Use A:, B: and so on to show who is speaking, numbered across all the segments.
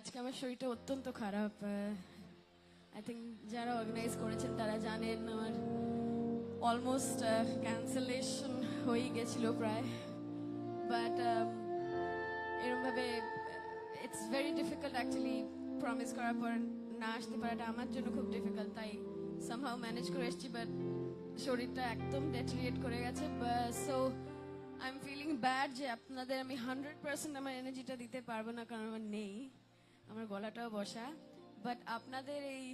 A: আজকে আমার শরীরটা অত্যন্ত খারাপ আই থিঙ্ক যারা অর্গানাইজ করেছেন তারা জানেন আমার অলমোস্ট ক্যান্সেলেশন হয়ে গেছিল প্রায়। বাট এরমভাবে it's very difficult actually promise করার পর না আসতে পারাটা আমার জন্য খুব ডিফিকাল্ট তাই সামহাও ম্যানেজ করে এসেছি বাট শরীরটা একদম ডেটরিয়েট করে গেছে। So I am feeling bad যে আপনাদের আমি হান্ড্রেড পার্সেন্ট আমার এনার্জিটা দিতে পারব না, কারণ আমার নেই। আমার গলাটাও বসা। বাট আপনাদের এই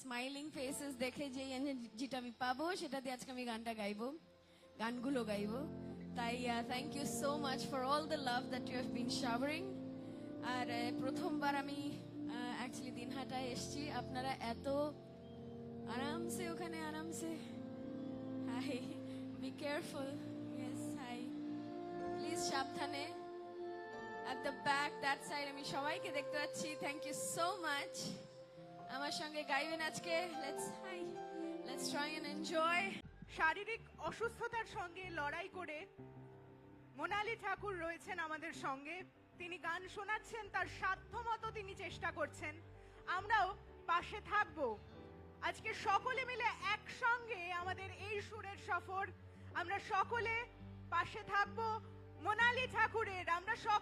A: স্মাইলিং ফেসেস দেখে যে এনার্জিটা আমি পাবো, সেটা দিয়ে আজকে আমি গানটা গাইবো। গানগুলো গাইবো। তাই thank you so much for all the love that you have been showering আর প্রথমবার আমি অ্যাকচুয়ালি দিনহাটায় এসছি। আপনারা এত আরামসে ওখানে, আরামসে। Hi be careful yes hi please সাবধানে। আমি সবাইকে দেখতে পাচ্ছি। আমার সঙ্গে গাইবেন আজকে।
B: শারীরিক অসুস্থতার সঙ্গে লড়াই করে মোনালি ঠাকুর রয়েছেন আমাদের সঙ্গে। তিনি গান শোনাচ্ছেন, তার সাধ্যমতো তিনি চেষ্টা করছেন। আমরাও পাশে থাকব। আজকে সকলে মিলে একসঙ্গে আমাদের এই সুরের সফর। আমরা সকলে পাশে থাকব। মোনালি ঠাকুরের, আমরা সকলে